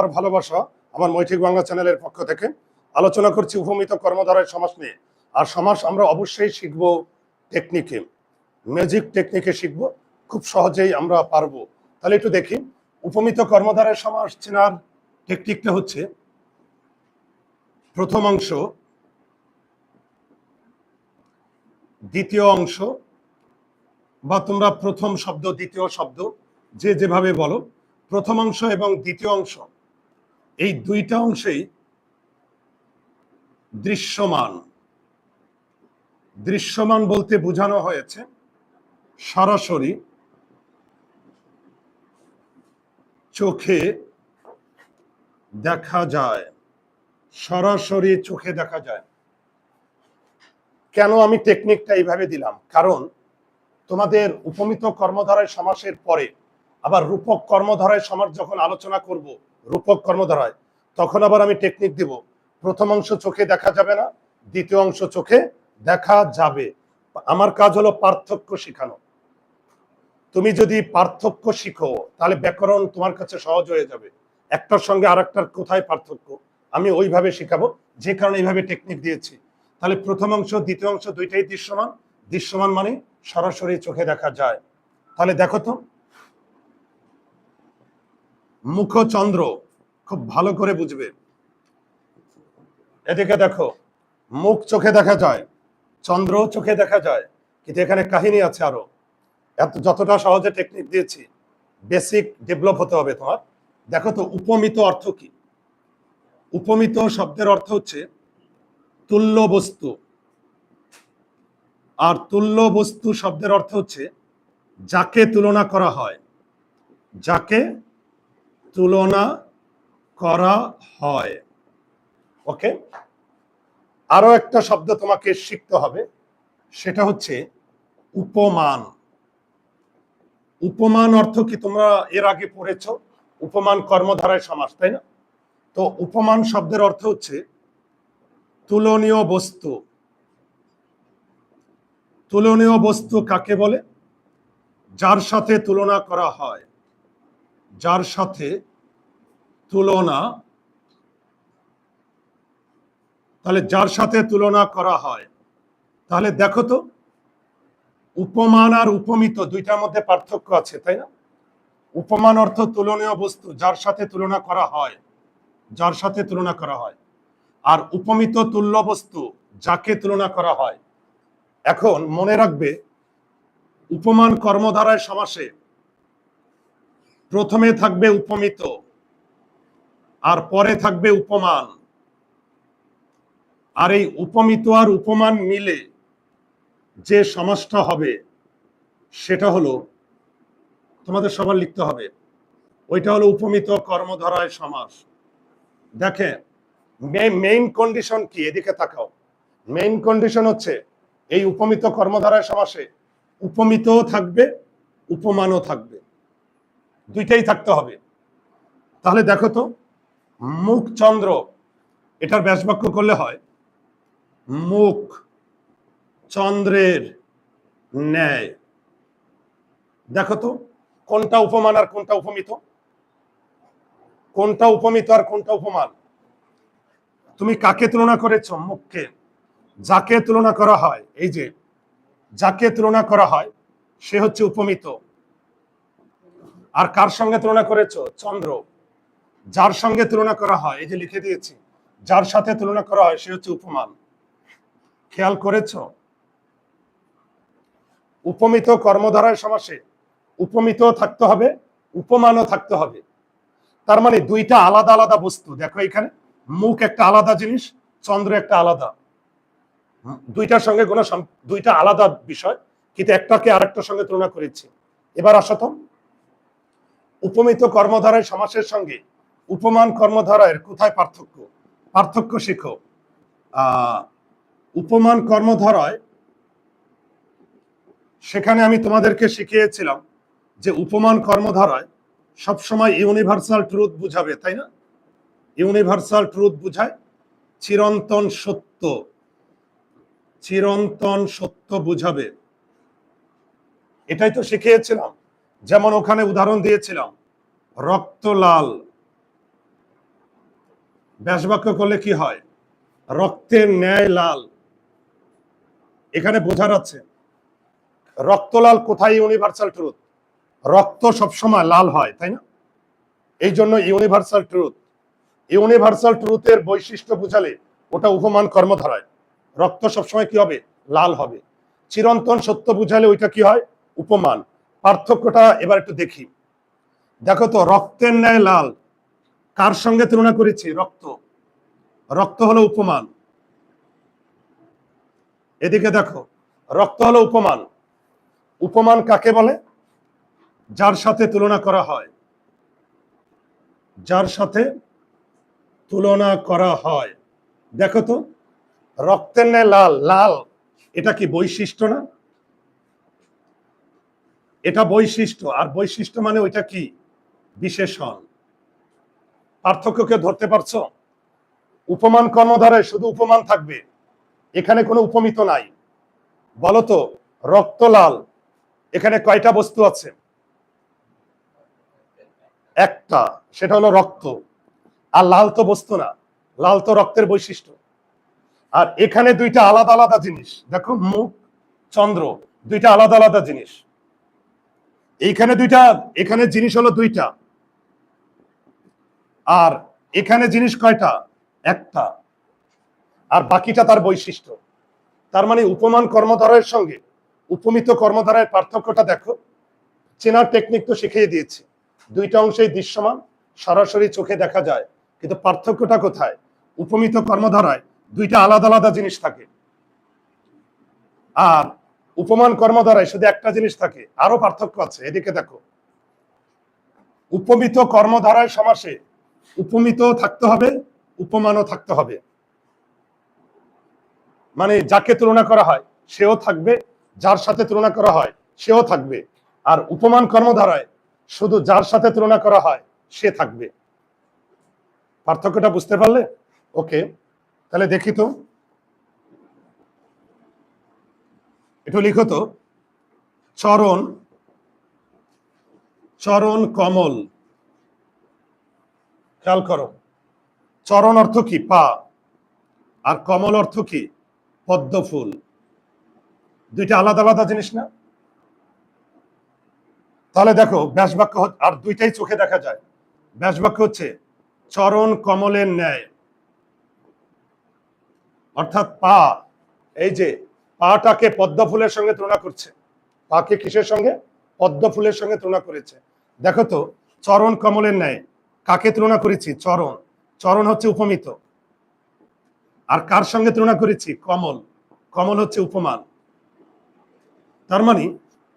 আর ভালোবাসা আমার মৈঠিক বাংলা চ্যানেলের পক্ষ থেকে। আলোচনা করছি উপমিত কর্মধারায় সমাস নিয়ে। আর সমাস আমরা অবশ্যই শিখব টেকনিকে ম্যাজিক টেকনিকে শিখব। খুব সহজেই আমরা পারব। তাহলে একটু দেখি, উপমিত কর্মধারায় সমাস চেনার টেকনিকটা হচ্ছে, প্রথম অংশ, দ্বিতীয় অংশ, বা তোমরা প্রথম শব্দ, দ্বিতীয় শব্দ, যে যেভাবে বলো, প্রথম অংশ এবং দ্বিতীয় অংশ। এই দুইটা অংশেই দৃশ্যমান। দৃশ্যমান বলতে বোঝানো হয়েছে সরাসরি চোখে দেখা যায়। সরাসরি চোখে দেখা যায়। কেন আমি টেকনিকটা এইভাবে দিলাম? কারণ তোমাদের উপমিত কর্মধারায় সমাসের পরে আবার রূপক কর্মধারায় সমাস যখন আলোচনা করব রূপক কর্মধারায়, তখন আবার আমি টেকনিক দিব। প্রথম অংশ চোখে দেখা যাবে না, দ্বিতীয় অংশ চোখে দেখা যাবে। আমার কাজ হলো পার্থক্য শেখানো। তুমি যদি পার্থক্য শিখো, তাহলে ব্যাকরণ তোমার কাছে সহজ হয়ে যাবে। একটার সঙ্গে আর একটার কোথায় পার্থক্য? আমি ওইভাবে শিখাবো। যে কারণে এইভাবে টেকনিক দিয়েছি। তাহলে প্রথম অংশ, দ্বিতীয় অংশ দুইটাই দৃশ্যমান। দৃশ্যমান মানে সরাসরি চোখে দেখা যায়। তাহলে দেখো তো। মুখচন্দ্র খুব ভালো করে বুঝবে। এদিকে দেখো, মুখ চোখে দেখা যায়, চন্দ্র চোখে দেখা যায়, কিন্তু এখানে কাহিনী আছে আরও। এত যতটা সহজে টেকনিক দিয়েছি বেসিক ডেভেলপ হতে হবে তোমার। দেখো তো, উপমিত অর্থ কি? উপমিত শব্দের অর্থ হচ্ছে তুল্য বস্তু। আর তুল্য বস্তু শব্দের অর্থ হচ্ছে যাকে তুলনা করা হয়, যাকে তুলনা করা হয়। ওকে? আরও একটা শব্দ তোমাকে শিখতে হবে, সেটা হচ্ছে উপমান। উপমান অর্থ কি তোমরা এর আগে পড়েছ? উপমান কর্মধারায় সমাস, তাই না? তো উপমান শব্দের অর্থ হচ্ছে তুলনীয় বস্তু। তুলনীয় বস্তু কাকে বলে? যার সাথে তুলনা করা হয়। যার সাথে তুলনা, তাহলে যার সাথে তুলনা করা হয়? তাহলে দেখো তো, উপমান আর উপমিত দুইটার মধ্যে পার্থক্য আছে, তাই না? উপমান অর্থ তুলনীয় বস্তু, যার সাথে তুলনা করা হয়, যার সাথে তুলনা করা হয়। আর উপমিত তুল্য বস্তু, যাকে তুলনা করা হয়। এখন মনে রাখবে, উপমান কর্মধারায় সমাসে প্রথমে থাকবে উপমিত, আর পরে থাকবে উপমান। আর এই উপমিত আর উপমান মিলে যে সমাসটা হবে, সেটা হলো, তোমাদের সবার লিখতে হবে, ওইটা হলো উপমিত কর্মধারায় সমাস। দেখে মেইন কন্ডিশন কি? এদিকে তাকাও। মেইন কন্ডিশন হচ্ছে, এই উপমিত কর্মধারায় সমাসে উপমিতও থাকবে, উপমানও থাকবে। দুইটাই থাকতে হবে। তাহলে দেখো তো, মুখ চন্দ্র, এটার ব্যাসবাক্য করলে হয়, মুখ চন্দ্রের ন্যায়। দেখো তো, কোনটা উপমান আর কোনটা উপমিত? কোনটা উপমিত আর কোনটা উপমান? তুমি কাকে তুলনা করেছ? মুখকে। যাকে তুলনা করা হয়, এই যে, যাকে তুলনা করা হয়, সে হচ্ছে উপমিত। আর কার সঙ্গে তুলনা করেছ? চন্দ্র। যার সঙ্গে তুলনা করা হয়, এই যে লিখে দিয়েছি, যার সাথে তুলনা করা হয় সে হচ্ছে উপমান। খেয়াল করেছ? উপমিত কর্মধারায় সমাসে উপমিত থাকতে হবে, উপমানও থাকতে হবে। তার মানে দুইটা আলাদা আলাদা বস্তু। দেখো এখানে, মুখ একটা আলাদা জিনিস, চন্দ্র একটা আলাদা। দুইটার সঙ্গে কোনো দুইটা আলাদা বিষয়, কিন্তু একটাকে আরেকটার সঙ্গে তুলনা করেছি। এবার আসো তো। উপমিত কর্মধারায় সমাসের সঙ্গে উপমান কর্মধারায়ের কোথায় পার্থক্য? পার্থক্য শিখো। উপমান কর্মধারায় সেখানে আমি তোমাদেরকে শিখিয়েছিলাম যে উপমান কর্মধারায় সবসময় ইউনিভার্সাল ট্রুথ বুঝাবে, তাই না? ইউনিভার্সাল ট্রুথ বুঝায় চিরন্তন সত্য। চিরন্তন সত্য বুঝাবে। এটাই তো শিখিয়েছিলাম। যেমন ওখানে উদাহরণ দিয়েছিলাম, রক্ত লাল। ব্যাস বাক্য করলে কি হয়? রক্তের ন্যায় লাল। এখানে বোঝার আছে রক্তলাল কোথায় ইউনিভার্সাল ট্রুথ রক্ত সবসময় লাল হয়, তাই না? এই জন্য ইউনিভার্সাল ট্রুথ ইউনিভার্সাল ট্রুথের বৈশিষ্ট্য বুঝালে ওটা উপমান কর্মধারায়। রক্ত সবসময় কি হবে? লাল হবে। চিরন্তন সত্য বুঝালে ওইটা কি হয়? উপমান। পার্থক্যটা এবার একটু দেখি। দেখো তো, রক্তের ন্যায় লাল। কার সঙ্গে তুলনা করেছি? রক্ত। রক্ত হলো উপমান। এদিকে দেখো, রক্ত হলো উপমান। উপমান কাকে বলে? যার সাথে তুলনা করা হয়। যার সাথে তুলনা করা হয়। দেখো তো, রক্তের ন্যায় লাল। লাল, এটা কি বৈশিষ্ট্য না? এটা বৈশিষ্ট্য। আর বৈশিষ্ট্য মানে ওইটা কি? বিশেষণ। পার্থক্যকে ধরতে পারছ? উপমান কর্মধারে শুধু উপমান থাকবে। এখানে কোনো উপমিত নাই। বলতো রক্ত লাল, এখানে কয়টা বস্তু আছে? একটা, সেটা হলো রক্ত। আর লাল তো বস্তু না, লাল তো রক্তের বৈশিষ্ট্য। আর এখানে দুইটা আলাদা আলাদা জিনিস। দেখো মুখ, চন্দ্র, দুইটা আলাদা আলাদা জিনিস। এইখানে দুইটা, এখানে জিনিস হলো দুইটা। আর এখানে জিনিস কয়টা? একটা। আর বাকিটা তার বৈশিষ্ট্য। তার মানে উপমান কর্মধারের সঙ্গে উপমিত কর্মধারায় পার্থক্যটা দেখো। চেনার টেকনিক তো শিখিয়ে দিয়েছে। দুইটা অংশেই দৃশ্যমান, সরাসরি চোখে দেখা যায়। কিন্তু পার্থক্যটা কোথায়? উপমিত কর্মধারায় দুইটা আলাদা আলাদা জিনিস থাকে। আর উপমান কর্মধারায় শুধু একটা জিনিস থাকে, আরও পার্থক্য আছে, এদিকে দেখো। উপমিত কর্মধারায় সমাসে উপমিত থাকতে হবে, উপমানও থাকতে হবে। মানে যাকে তুলনা করা হয়, সেও থাকবে, যার সাথে তুলনা করা হয়, সেও থাকবে। আর উপমান কর্মধারায় শুধু যার সাথে তুলনা করা হয়, সে থাকবে। পার্থক্যটা বুঝতে পারলে? ওকে, তাহলে দেখি তো। একটু লিখো তো। চরণ চরণ কমল। খেয়াল করো। চরণ অর্থ কি? পা। আর কমল অর্থ কি? পদ্ম ফুল। দুইটা আলাদা আলাদা জিনিস না? তাহলে দেখো ব্যাস বাক্য আর দুইটাই চোখে দেখা যায়। ব্যাস বাক্য হচ্ছে, চরণ কমলের ন্যায়। অর্থাৎ পা। এই যে পাটাকে পদ্ম ফুলের সঙ্গে তুলনা করছে। পাকে কিসের সঙ্গে? পদ্ম ফুলের সঙ্গে তুলনা করেছে। দেখো তো, চরণ কমলের ন্যায় কাকে তুলনা করেছি? চরণ। চরণ হচ্ছে উপমিত। আর কার সঙ্গে তুলনা করেছি? কমল। কমল হচ্ছে উপমান তার মানে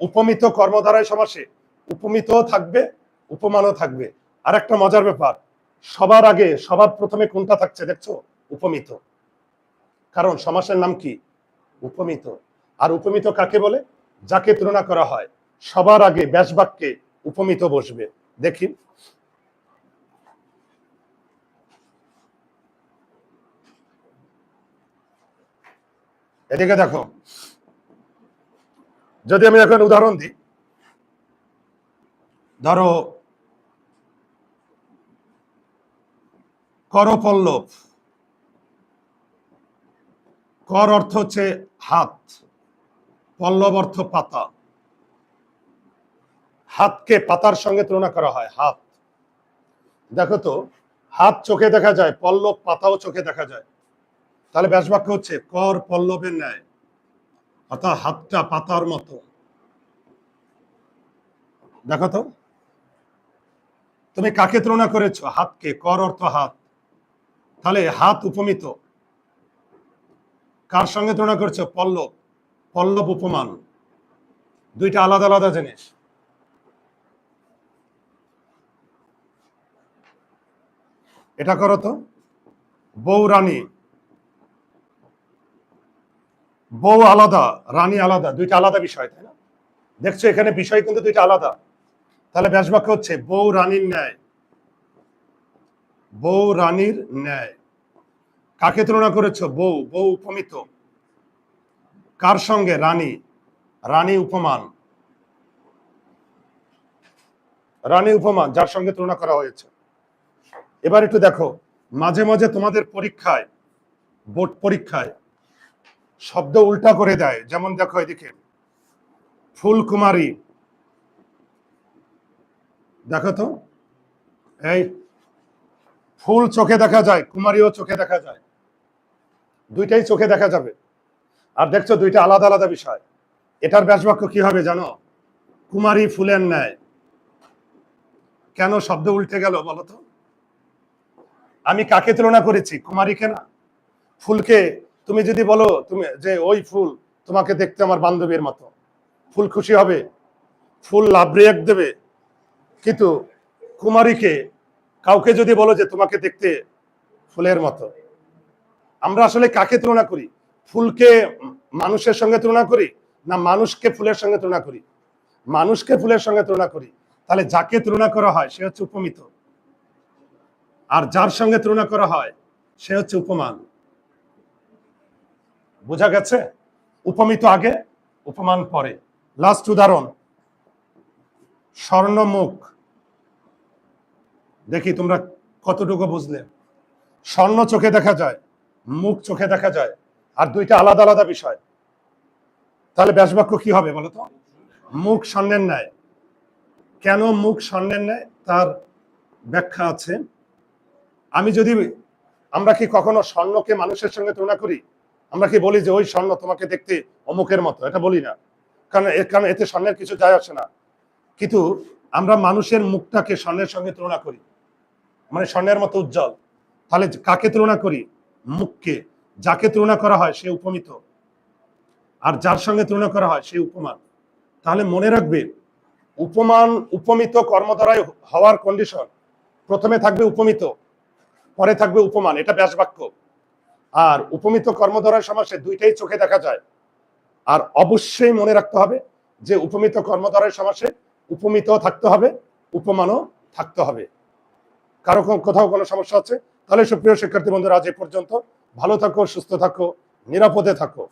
উপমিত কর্মধারায় সমাসে উপমিতও থাকবে, উপমানও থাকবে। আর একটা মজার ব্যাপার, সবার আগে, সবার প্রথমে কোনটা থাকছে দেখছ? উপমিত। কারণ সমাসের নাম কি? উপমিত। আর উপমিত কাকে বলে? যাকে তুলনা করা হয়, সবার আগে ব্যাস বাক্যে উপমিত বসবে। দেখি। এদিকে দেখো। যদি আমি এখন উদাহরণ দিই, ধরো করপল্লব কর অর্থ হচ্ছে হাত, পল্লব অর্থ পাতা। হাতকে পাতার সঙ্গে তুলনা করা হয়, হাত। দেখো তো, হাত চোখে দেখা যায়, পল্লব পাতাও চোখে দেখা যায়। তাহলে ব্যাস বাক্য হচ্ছে কর পল্লবের ন্যায়, অর্থাৎ হাতটা পাতার মতো। দেখো তো, তুমি কাকে তুলনা করেছ? হাতকে, কর অর্থ হাত। তাহলে হাত উপমিত কার সঙ্গে তুলনা করছ? পল্লব। পল্লব উপমান। দুইটা আলাদা আলাদা জিনিস। এটা করো তো। বউ, রানী। বউ আলাদা, রানী আলাদা। দুইটা আলাদা বিষয়, তাই না? দেখছ, এখানে বিষয় কিন্তু দুইটা আলাদা। তাহলে ব্যাস বাক্য হচ্ছে, বউ, রানীর ন্যায়। বউ, রানীর ন্যায়। কাকে তুলনা করেছ? বউ বউ উপমিত। কার সঙ্গে? রানী। রানী উপমান। রানী উপমান, যার সঙ্গে তুলনা করা হয়েছে। এবার একটু দেখো, মাঝে মাঝে তোমাদের পরীক্ষায়, বোর্ড পরীক্ষায় শব্দ উল্টা করে দেয়। যেমন দেখো এদিকে, ফুলকুমারী। দেখো তো, এই, ফুল চোখে দেখা যায়, কুমারীও চোখে দেখা যায়। দুইটাই চোখে দেখা যাবে। আর দেখছ, দুইটা আলাদা আলাদা বিষয়। এটার ব্যাসবাক্য কি হবে জানো? কুমারী ফুলের ন্যায়। কেন শব্দ উল্টে গেল বলো তো? আমি কাকে তুলনা করেছি? কুমারীকে না? ফুলকে? তুমি যদি বলো, তুমি যে ওই ফুল তোমাকে দেখতে আমার বান্ধবীর মতো। ফুল খুশি হবে? ফুল লাভ রিয়াক্ট দেবে? কিন্তু কুমারীকে, কাউকে যদি বলো যে তোমাকে দেখতে ফুলের মতো আমরা আসলে কাকে তুলনা করি? ফুলকে মানুষের সঙ্গে তুলনা করি না মানুষকে ফুলের সঙ্গে তুলনা করি? মানুষকে ফুলের সঙ্গে তুলনা করি। তাহলে যাকে তুলনা করা হয় সে হচ্ছে উপমিত। আর যার সঙ্গে তুলনা করা হয় সে হচ্ছে উপমান। বোঝা গেছে? উপমিত আগে, উপমান পরে। লাস্ট উদাহরণ। স্বর্ণমুখ। দেখি তোমরা কতটুকু বুঝলে? স্বর্ণ চোখে দেখা যায়। মুখ চোখে দেখা যায়। আর দুইটা আলাদা আলাদা বিষয়। তাহলে ব্যাসবাক্য কি হবে বলতো মুখ স্বর্ণের ন্যায়। কেন মুখ স্বর্ণের ন্যায়? তার ব্যাখ্যা আছে। আমি যদি, আমরা কি কখনো স্বর্ণকে মানুষের সঙ্গে তুলনা করি? আমরা কি বলি যে, ওই স্বর্ণ তোমাকে দেখতে অমুকের মতো এটা বলি না। কারণ এর কারণ এতে স্বর্ণের কিছু যায় আসে না। কিন্তু আমরা মানুষের মুখটাকে স্বর্ণের সঙ্গে তুলনা করি। মানে স্বর্ণের মতো উজ্জ্বল। তাহলে কাকে তুলনা করি? মুখকে, যাকে তুলনা করা হয় সে উপমিত। আর যার সঙ্গে তুলনা করা হয় সে উপমান। তাহলে মনে রাখবে, উপমান উপমিত কর্মধারায় হওয়ার কন্ডিশন প্রথমে থাকবে উপমিত, পরে থাকবে উপমান, এটা ব্যাস বাক্য আর উপমিত কর্মধারায় সমাসে দুইটাই চোখে দেখা যায়। আর অবশ্যই মনে রাখতে হবে যে উপমিত কর্মধারায় সমাসে উপমিত থাকতে হবে, উপমানও থাকতে হবে। কারও কোথাও কোনো সমস্যা আছে? তাহলে সুপ্রিয় শিক্ষার্থী বন্ধুরা আজ এ পর্যন্ত। ভালো থাকো সুস্থ থাকো নিরাপদে থাকো।